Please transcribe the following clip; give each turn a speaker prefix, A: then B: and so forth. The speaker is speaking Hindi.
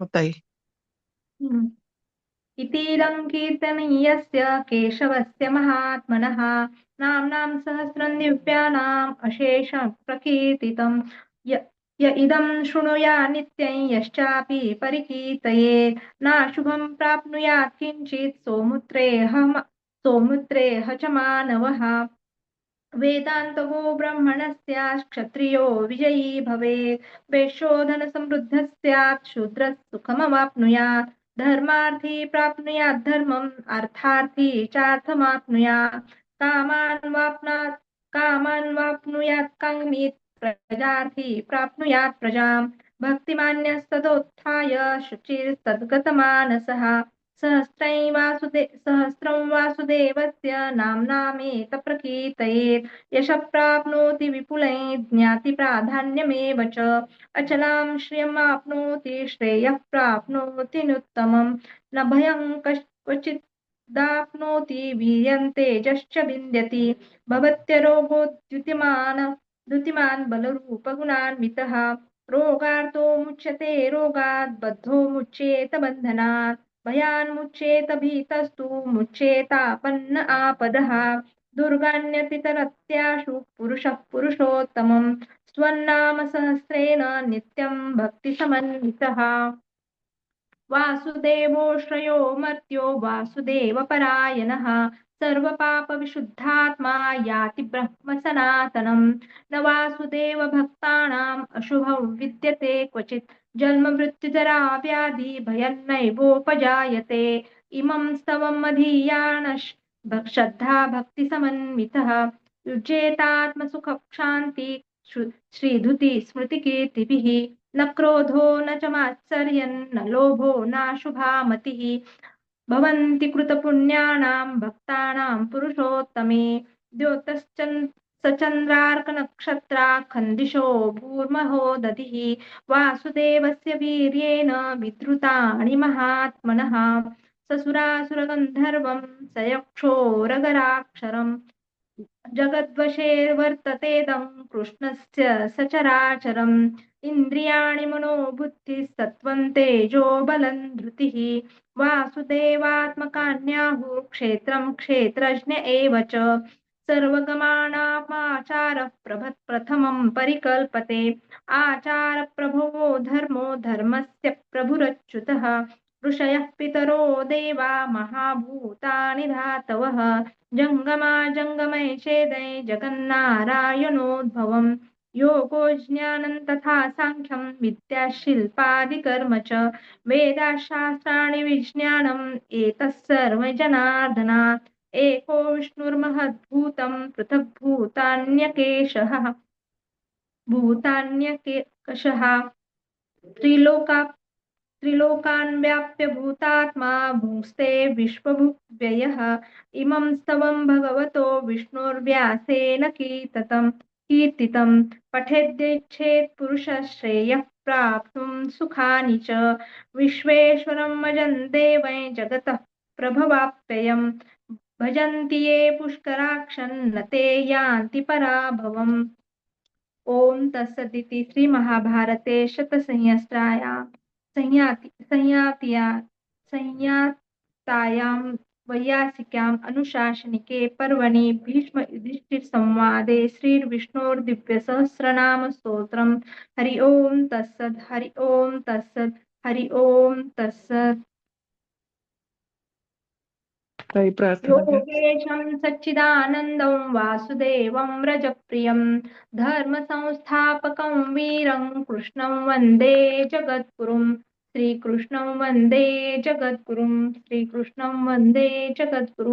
A: बताइए
B: हम्म। इतीदं केशवस्य महात्मनः। नाम्नां सहस्रं दिव्यानाम् अशेषं प्रकीर्तितं। य इदं शृणुया नित्यं यश्चापि परिकीर्तयेत् नाशुभं प्राप्नुयात् किञ्चित् सौमुत्रेह सौमुत्रेह च मानवः। वेदान्तगो ब्रह्मणस्य क्षत्रियो विजयी भवेत्। वेशोधन समृद्धः स्यात् शूद्रः सुखमवाप्नुयात्। धर्मार्थी प्राप्नुयात् धर्मम्, अर्थार्थी चार्थमाप्नुयात्। कामान् वाप्नात् कामान् वाप्नुयात् कामीत् प्रजार्थी प्राप्नुयात् प्रजाम्। भक्तिमान्यस्तदोत्थाय शुचिस्तद्गतमानसः सहस्रं सहस्रं नाम्नामेत प्रकीर्तयेत्। यश प्राप्नोति विपुलै, ज्ञाति प्राधान्यमेव च। अचलां श्रेयः प्राप्नोति न भयं क्वचित् दाप्नोति वीर्यं तेजश्च विन्द्यति। भवत्यरोगो द्युतिमान् बलरूपगुणान्वितः। रोगार्तो मुच्यते रोगात् बद्धो मुच्येत बन्धनात्। भयान्मुच्येत भीतस्तु मुच्येतापन्न आपदः दुर्गान्यतितरत्याशु पुरुषः सहस्रेण नित्यं भक्तिसमन्वितः वासुदेवो श्रयो मर्त्यो वासुदेवपरायणः, सर्वपापविशुद्धात्मा याति ब्रह्म सनातनम्। न वासुदेव भक्तानाम् अशुभं विद्यते क्वचित्। जन्म मृत्युजरा व्याधि भयन्नैवोपजायते इमं स्तवम् अधीयान श्रद्धा भक्तिसमन्वितः युज्येतात्मसुखक्षान्ति श्रीधुति स्मृतिकीर्तिभिः। न क्रोधो न च मात्सर्यन्न लोभो नाशुभा मतिः भवन्ति कृतपुण्यानां भक्तानां पुरुषोत्तमे। द्योतश्चन् सचन्द्रार्कनक्षत्रा खन्दिशो भूर्महो दधिः वासुदेवस्य वीर्येण विद्रुताणि महात्मनः। ससुरासुरगन्धर्वं सयक्षोरगराक्षरम्। जगद्वशेर्वर्ततेदं कृष्णस्य सचराचरम्। इन्द्रियाणि मनोबुद्धिस्तत्त्वं तेजो बलं धृतिः। वासुदेवात्मकान्याहुः क्षेत्रं क्षेत्रज्ञ एव च। सर्वगमाणामाचारः प्रभत् प्रथमं परिकल्पते। आचारप्रभवो धर्मो धर्मस्य प्रभुरच्युतः। ऋषयः पितरो देवा महाभूतानि धातवः। जङ्गमा जङ्गमय चेदय जगन्नारायणोद्भवम्। योगो ज्ञानं तथा साङ्ख्यं विद्याशिल्पादिकर्म च वेदाशास्त्राणि विज्ञानम् एतः सर्वजनार्दनात्। एको विष्णुर्महद्भूतं पृथग्भूतान्यकेशः। भूतान्यकेशः। त्रिलोका त्रिलोकान् व्याप्य भूतात्मा भूस्ते विश्वभुव्ययः। इमं स्तवं भगवतो विष्णुर्व्यासेन कीर्ततम्। कीर्तितं पठेद्यच्छेत् पुरुषः श्रेयः प्राप्तुं सुखानि च। विश्वेश्वरम् अजन्ते वै जगतः प्रभवाप्ययम्। भजन्ति ये पुष्कराक्षन्न ते यान्ति पराभवम्। ॐ तत्सदिति श्रीमहाभारते शतसंहस्रायां संयाति संयातिया संयातायां वैयासिक्याम् अनुशासनिके पर्वणि भीष्म भीष्मयुधिष्ठिरसंवादे श्रीविष्णोर्दिव्यसहस्रनामस्तोत्रम् हरि ओं तत्सत् हरि ओं तत्सत् हरि ओं तत्सत्।
A: ताई प्रार्थना है
B: योगेशं सच्चिदानन्दं वासुदेवं व्रजप्रियं धर्मसंस्थापकं वीरं कृष्णं वंदे जगद्गुरुं श्रीकृष्णं वन्दे जगद्गुरुं श्रीकृष्णं वन्दे जगद्गुरु।